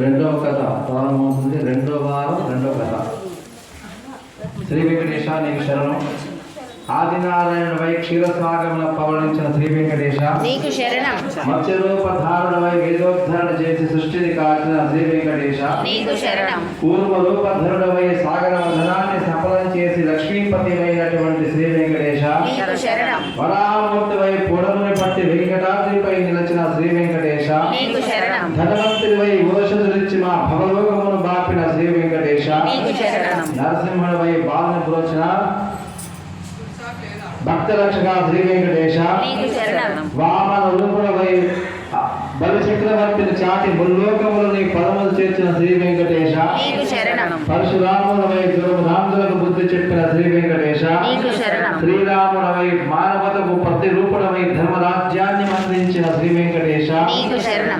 రెండవ కథ. ప్రారంభమవుతుంది రెండో వారం రెండవ కథ. శ్రీ వెంకటేశ నీకు శరణం. ఆదినారాయణుడవై క్షీరసాగమున పవళించిన శ్రీ వెంకటేశ. నీకు శరణం. మత్స్యరూపధారుడవై వేదోద్ధరణ చేసి సృష్టిని కాచిన శ్రీ వెంకటేశ. నీకు శరణం. పూర్వ రూపధరుడవై సాగర మధనాన్ని సఫలం చేసి లక్ష్మీపతిమైనటువంటి శ్రీ వెంకటేశ. నీకు శరణం. వరామూర్తివై పొడముని పట్టి వెంకటాద్రిపై నిలిచిన శ్రీ వెంకటేశ నీకు శరణం ధనవంతుడివై ఔషధులిచ్చి మా భవలోకమును బాపిన శ్రీ వెంకటేశ నీకు శరణం నరసింహుడివై బాలను పురోచన రక్షక శ్రీ వెంకటేశ. వామన బలి చక్రవర్తిని చాటి ముల్లోకములని పదములు చేర్చిన శ్రీ వెంకటేశ. బుద్ధి చెప్పిన శ్రీ వెంకటేశ. మానవతకు ధర్మరాజ్యాన్ని అందించిన శ్రీ వెంకటేశ.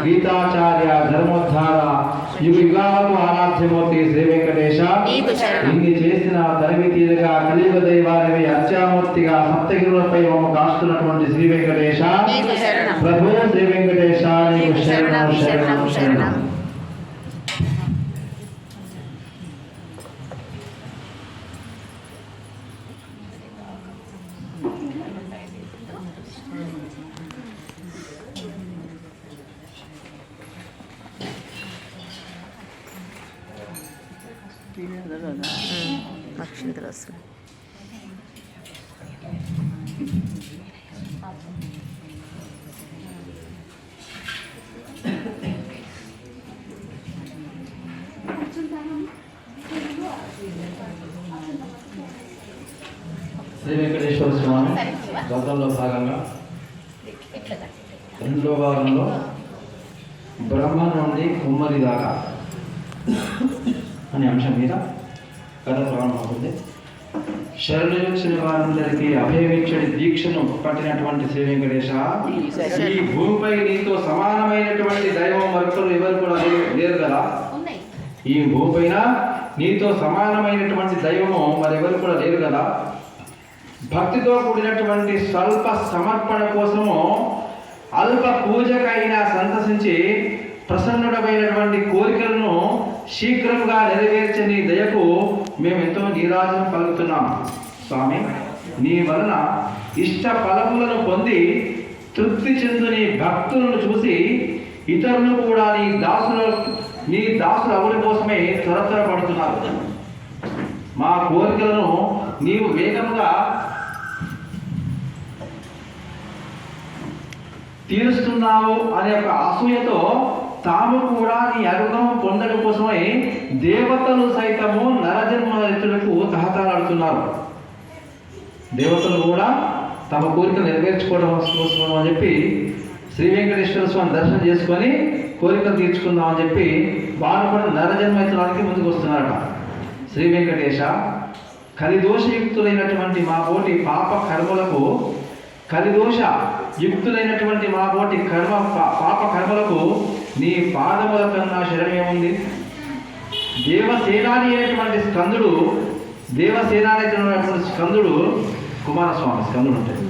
గీతాచార్య ధర్మోద్ధార యుగ యుగాలకు ఆరాధ్యమూర్తి శ్రీ వెంకటేశ. ఇన్ని చేసిన తరిమి తీరుగా కలియుగ దైవానివి అర్చామూర్తిగా సప్తగిరులపై మమ్మ కాస్తున్నటువంటి శ్రీ వెంకటేశ. ప్రభు శ్రీ వెంకటేశ నీకు శరణం శరణం. శరణం. అక్షింతలు వస్తుంది శ్రీ వెంకటేశ్వర స్వామి వ్రతంలో భాగంగా రెండో భాగంలో బ్రహ్మ నుండి కుమ్మరి దాకా అనే అంశం మీద కథ ప్రారంభమవుతుంది శరణు వచ్చిన వారందరికీ అభయవీక్షడి దీక్షను పట్టినటువంటి శ్రీ వెంకటేశ. ఈ భూమిపై నీతో సమానమైనటువంటి దైవం మరొకరు ఎవరు కూడా లేరు- లేరు కదా? ఈ భూమిపైన నీతో సమానమైనటువంటి దైవము మరెవరు కూడా లేరు కదా? భక్తితో కూడినటువంటి స్వల్ప సమర్పణ కోసము అల్ప పూజకైనా సంతసించి ప్రసన్నుడమైనటువంటి కోరికలను శీఘ్రంగా నెరవేర్చని దయకు మేము ఎంతో నీరాజనం పలుకుతున్నాం. స్వామి నీ వలన ఇష్ట ఫలములను పొంది తృప్తి చెందుని భక్తులను చూసి ఇతరులు కూడా నీ దాసుల నీ దాసుల అవుడి కోసమే త్వర పడుతున్నారు. మా కోరికలను నీవు వేగంగా తీరుస్తున్నావు అనే ఒక అసూయతో తాము కూడా నీ అనుగ్రహం పొందడం కోసమై దేవతలు సైతము నరజన్మతులకు తహతలాడుతున్నారు. దేవతలు కూడా తమ కోరిక నెరవేర్చుకోవడం కోసం అని చెప్పి శ్రీ వెంకటేశ్వర స్వామి దర్శనం చేసుకొని కోరికలు తీర్చుకుందాం అని చెప్పి వారు కూడా నరజన్మెత్తడానికి ముందుకు వస్తున్నారట. శ్రీ వెంకటేశ కలిదోషయుక్తులైనటువంటి మా పోటీ పాప కర్మలకు కలిదోష యుక్తులైనటువంటి మా పోటీ కర్మ పాప కర్మలకు నీ పాదముల కన్నా శరణమేముంది దేవసేనాని అయినటువంటి స్కందుడు దేవసేనాని అయినటువంటి స్కందుడు కుమారస్వామి స్కందుడు ఉంటాడు.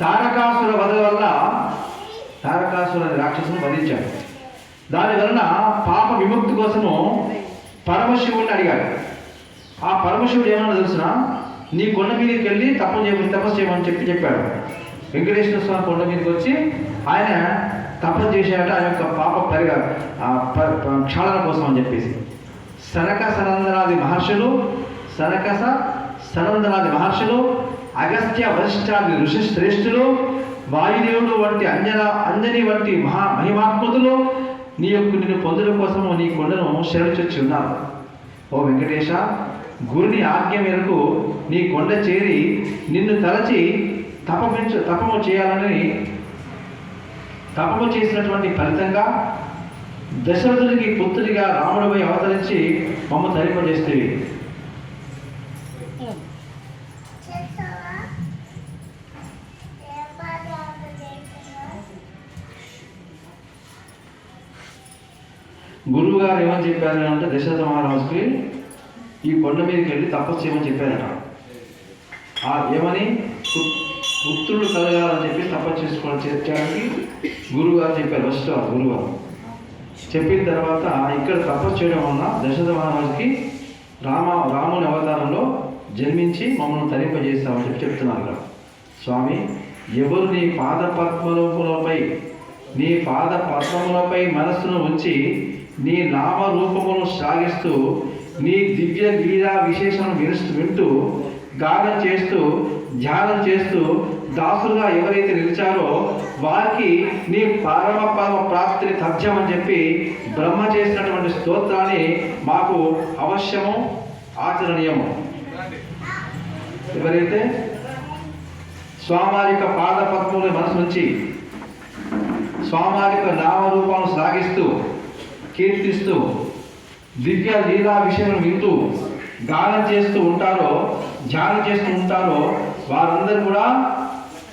తారకాసుర వధ వల్ల తారకాసుర రాక్షసును వధించాడు. దాని వలన పాప విముక్తి కోసము పరమశివుడిని అడిగాడు. ఆ పరమశివుడు ఏమన్నా తెలుసిన? నీ కొండ మీదకి వెళ్ళి తపస్సు చేయమని తపస్సు చేయమని చెప్పి చెప్పాడు. వెంకటేశ్వర స్వామి కొండ మీదకి వచ్చి ఆయన తపస్సు చేసేట ఆ యొక్క పాప పరిగ క్షాళన కోసం అని చెప్పేసి. సనక సనందనాది మహర్షులు సనకస సనందనాది మహర్షులు అగస్త్య వశిష్ఠాది ఋషి శ్రేష్ఠులు వాయుదేవుడు వంటి అంజన అంజని వంటి మహా మహిమాత్మతులు నీ యొక్క నిన్ను పొందడం కోసము నీ కొండను శరణించొచ్చి ఉన్నారు. ఓ వెంకటేశ గురుని ఆజ్ఞ మేరకు నీ కొండ చేరి నిన్ను తలచి తపమించు తపము చేయాలని తపము చేసినటువంటి ఫలితంగా దశరథుడికి పుత్రుడిగా రాముడిపై అవతరించి మమ్మ తరింపజేస్తేవి గురువు గారు ఏమని చెప్పారు అంటే దశరథ మహారాజుకి ఈ కొండ మీదకి వెళ్ళి తపస్సు చేయమని చెప్పారట. ఆ ఏమని? పుత్రుడు కలగాలని చెప్పి తపస్సు చేసుకోవడం చేయడానికి గురువు గారు చెప్పారు ఫస్ట్ గురువు గారు చెప్పిన తర్వాత ఇక్కడ తపస్సు చేయడం వలన దశరథ మహారాజుకి రామ రాముని అవతారంలో జన్మించి మమ్మల్ని తరింపజేస్తామని చెప్పి చెప్తున్నారు ఇక్కడ. స్వామి ఎవరు నీ పాద పద్మములపై నీ పాద పద్మములపై మనస్సును ఉంచి నీ నామ రూపమును సాగిస్తూ నీ దివ్య లీలా విశేషం వినుస్తూ వింటూ గానం చేస్తూ ధ్యానం చేస్తూ దాసులుగా ఎవరైతే నిలిచారో వారికి నీ పరమ పరమ ప్రాప్తిని తథ్యం అని చెప్పి బ్రహ్మ చేసినటువంటి స్తోత్రాన్ని మాకు అవశ్యము ఆచరణీయము. ఎవరైతే స్వామారిక యొక్క పాద పద్మముల మనసు నుంచి స్వామారిక యొక్క నామరూపాలను సాగిస్తూ కీర్తిస్తూ దివ్య లీలా విషయం వింటూ గానం చేస్తూ ఉంటారో ధ్యానం చేస్తూ ఉంటారో వారందరూ కూడా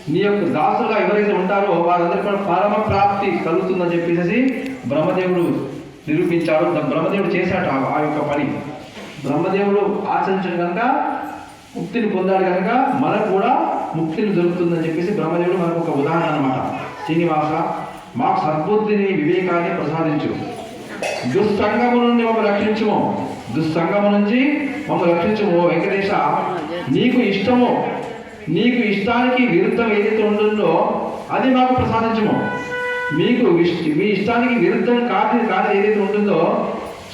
నీ యొక్క దాసులుగా ఎవరైతే ఉంటారో వారందరికీ కూడా పరమ ప్రాప్తి కలుగుతుందని చెప్పేసి బ్రహ్మదేవుడు నిరూపించాడు. బ్రహ్మదేవుడు చేశాడు ఆ- యొక్క పని. బ్రహ్మదేవుడు ఆచరించడం కనుక ముక్తిని పొందాడు కనుక మనకు కూడా ముక్తిని దొరుకుతుందని చెప్పేసి బ్రహ్మదేవుడు మనకు ఒక ఉదాహరణ అనమాట శ్రీనివాస మాకు సద్బుద్ధిని వివేకాన్ని ప్రసాదించు. దుస్సంగము నుండి మమ్మల్ని రక్షించుము. దుస్సంగము నుంచి మమ్మల్ని రక్షించుము. ఓ వెంకటేశ నీకు ఇష్టమో. నీకు ఇష్టానికి విరుద్ధం ఏదైతే ఉంటుందో అది మాకు ప్రసాదించము. మీకు మీ ఇష్టానికి విరుద్ధం కాదు కాదు ఏదైతే ఉంటుందో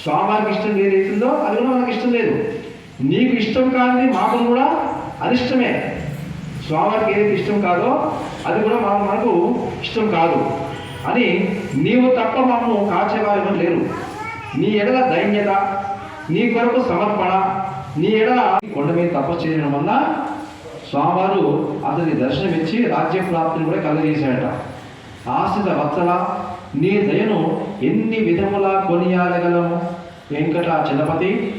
స్వామికి ఇష్టం ఏదైతుందో అది కూడా మనకు ఇష్టం లేదు. నీకు ఇష్టం కానిది మాకు కూడా అనిష్టమే స్వామికి ఏదైతే ఇష్టం కాదో అది కూడా మాకు మనకు ఇష్టం కాదు. అని నీవు తప్ప మాకు కాచేవారు లేరు. నీ ఎడల దైన్యత నీ కొరకు సమర్పణ నీ ఎడల కొండ మీద తపస్సు చేయడం వల్ల స్వామివారు అతని దర్శనమిచ్చి రాజ్య ప్రాప్తిని కూడా కలగజేశాడట. ఆశ్రిత వత్సల నీ దయను ఎన్ని విధములా కొనియాడగలము? వెంకటాచలపతి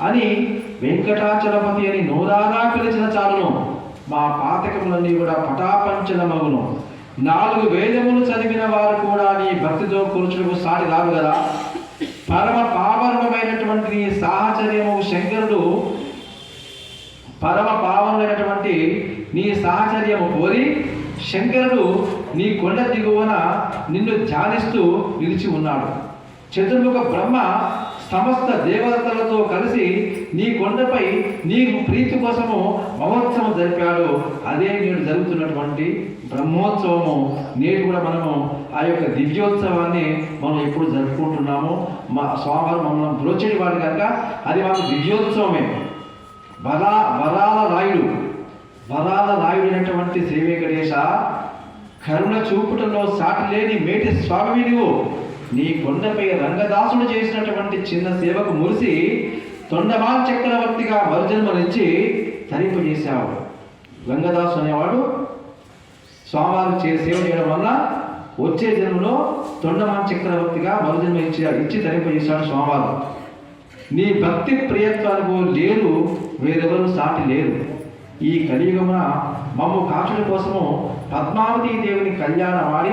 అని వెంకటాచలపతి అని నోరాగా పిలిచిన చాలును. మా పాతకములన్నీ కూడా పటాపంచలమగును నాలుగు వేదములు చదివిన వారు కూడా నీ భక్తితో కూర్చుటకు సాటి రాదు కదా? పరమ పావనమైనటువంటి నీ సాహచర్యము శంకరుడు పరమ పావనమైనటువంటి నీ సాహచర్యము కోరి శంకరుడు నీ కొండ దిగువన నిన్ను ధ్యానిస్తూ నిలిచి ఉన్నాడు. చతుర్ముఖ బ్రహ్మ సమస్త దేవతలతో కలిసి నీ కొండపై నీకు ప్రీతి కోసము మహోత్సవం జరిపాడు. అదే నేడు జరుగుతున్నటువంటి బ్రహ్మోత్సవము. నేడు కూడా మనము ఆ యొక్క దివ్యోత్సవాన్ని మనం ఎప్పుడు జరుపుకుంటున్నాము. మా స్వామివారు మమ్మల్ని బ్రోచేటి వాడు కనుక అది మాకు దివ్యోత్సవమే. వరా వరాల రాయుడు. వరాల రాయుడు అయినటువంటి శ్రీ వెంకటేశ కరుణ చూపుటలో సాటి లేని మేటి స్వామి నువ్వు నీ కొండపై రంగదాసుడు చేసినటువంటి చిన్న సేవకు మురిసి తొండమాన్ చక్రవర్తిగా మరుజన్మనిచ్చి తరింపజేశావు రంగదాసు అనేవాడు స్వామివారు చే సేవ చేయడం వల్ల వచ్చే జన్మలో తొండమాన్ చక్రవర్తిగా మరుజన్మ ఇచ్చి ఇచ్చి తరింపజేశాడు స్వామివారు. నీ భక్తి ప్రియత్వాలకు లేరు వేరెవరు సాటి లేరు. ఈ కలియుగమున మమ్ము కాచుల కోసము పద్మావతి దేవుని కళ్యాణమాడి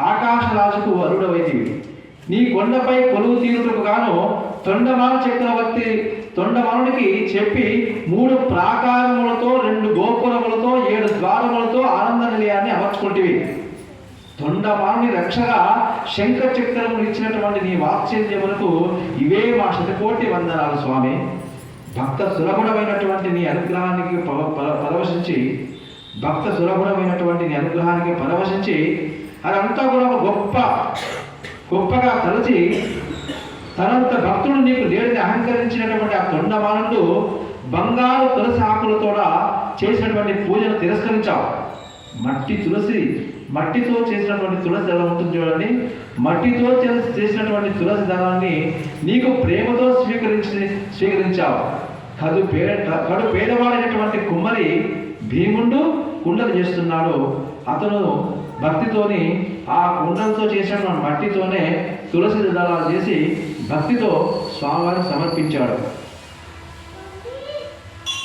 ఆకాశరాజుకు అరుడవైతివి. నీ కొండపై కొలువు తీరుటకు గాను తొండమాన చక్రవర్తి తొండమానుడికి చెప్పి మూడు ప్రాకారములతో రెండు గోపురములతో ఏడు ద్వారములతో ఆనంద నిలయాన్ని అమర్చుకుంటేవి. తొండమానుని రక్షగా శంఖ చక్రములు ఇచ్చినటువంటి నీ వాత్సల్యములకు ఇవే మా శతకోటి వందనాలు స్వామి. భక్త సులభుడమైనటువంటి నీ అనుగ్రహానికి పరవశించి భక్త సులభుడమైనటువంటి నీ అనుగ్రహానికి పరవశించి అదంతా కూడా ఒక గొప్ప గొప్పగా తలచి తనంత భక్తుడు నీకు లేడిని అహంకరించినటువంటి ఆ తొండమానుడు బంగారు తులసి ఆకులతో చేసినటువంటి పూజను తిరస్కరించావు. మట్టి తులసి మట్టితో చేసినటువంటి తులసి దళం ఉంటుంది చూడండి. మట్టితో చేసినటువంటి తులసి దళాన్ని నీకు ప్రేమతో స్వీకరించి స్వీకరించావు. కడు పేడ కడు పేదవాడైనటువంటి కుమ్మరి భీముండు కుండలు చేస్తున్నాడు. అతను భక్తితోని ఆ కుండలతో చేసినటువంటి మట్టితోనే తులసి దళాలు చేసి భక్తితో స్వామివారికి సమర్పించాడు.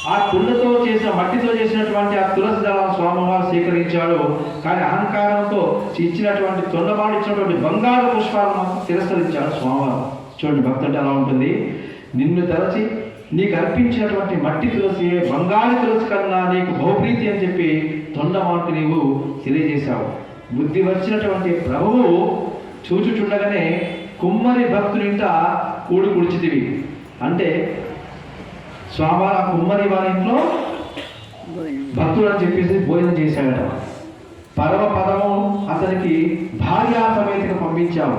ఆ కుండతో చేసిన మట్టితో చేసినటువంటి ఆ తులసి దళం స్వామివారు స్వీకరించాడు. కానీ అహంకారంతో ఇచ్చినటువంటి తొండమాడు ఇచ్చినటువంటి బంగారు పుష్పాలను మాత్రం తిరస్కరించాడు స్వామివారు. చూడండి భక్తుడు ఎలా ఉంటుంది? నిన్ను తలచి నీకు అర్పించినటువంటి మట్టి తులసి బంగారు తులసి కన్నా నీకు బహుప్రీతి అని చెప్పి తొండమాటు నీవు తెలియజేశావు. బుద్ధి వచ్చినటువంటి ప్రభువు చూచుచుండగానే కుమ్మరి భక్తునింట కూడి కుడిచితివి. అంటే స్వామివారు ఆ కుమ్మరి వారి ఇంట్లో భక్తుడు అని చెప్పేసి భోజనం చేశాడట. పరమ పదము అతనికి భార్యా సమేతగా పంపించావు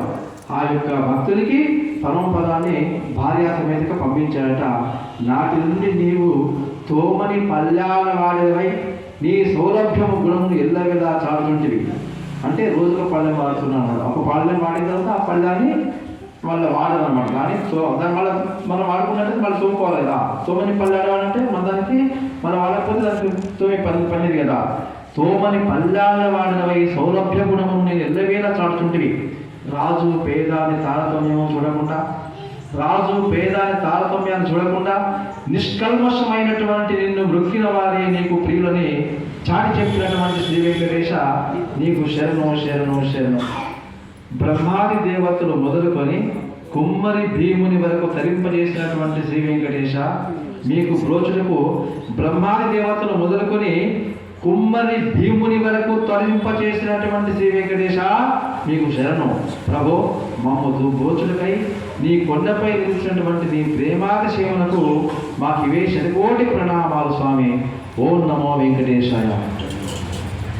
ఆ యొక్క భక్తునికి పరమ పదాన్ని భార్యా సమేతగా పంపించాడట. నాటి నుండి నీవు తోమని పల్లాల వాడేవై నీ సౌలభ్యము గుణము ఎల్లవేళ చాలుతుంటివి అంటే రోజుకు పళ్ళెం వాడుతున్నాను ఒక పళ్ళెం వాడిన తర్వాత ఆ పళ్ళాన్ని మళ్ళీ వాడదన్నమాట కానీ సో దాని వల్ల మనం వాడుకున్నట్టు మళ్ళీ తోముకోవాలి కదా. తోమని పళ్ళాడు అంటే మన దానికి మనం వాడకపోతే దానికి తోమే పని పనిది కదా. తోమని పల్లాల వాడినవై సౌలభ్య గుణము నేను ఎల్లవేళ చాటుతుంటివి. రాజు పేదాని తారతమ్యం చూడకుండా రాజు పేదాన్ని తారతమ్యాన్ని చూడకుండా నిష్కల్మషమైనటువంటి నిన్ను మృక్కిన వారి నీకు ప్రియులని చాటి చెప్పినటువంటి శ్రీ వెంకటేశ నీకు శరణు శరణు శరణు. బ్రహ్మాది దేవతలు మొదలుకొని కుమ్మరి భీముని వరకు తరింపజేసినటువంటి శ్రీ వెంకటేశ మీకు బ్రోచులకు బ్రహ్మాది దేవతలు మొదలుకొని కుమ్మరి భీముని వరకు తరింపచేసినటువంటి శ్రీ వెంకటేశ మీకు శరణం. ప్రభు మమ్మల్ని బ్రోచులకై నీ కొండపై నిలిచినటువంటి నీ ప్రేమాది సేవనకు మాకు ఇవే శతకోటి ప్రణామాలు స్వామి. ఓం నమో వెంకటేశాయ.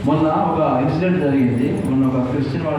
మొన్న ఒక ఇన్సిడెంట్ జరిగింది. మొన్న ఒక క్రిస్టియన్ వాడు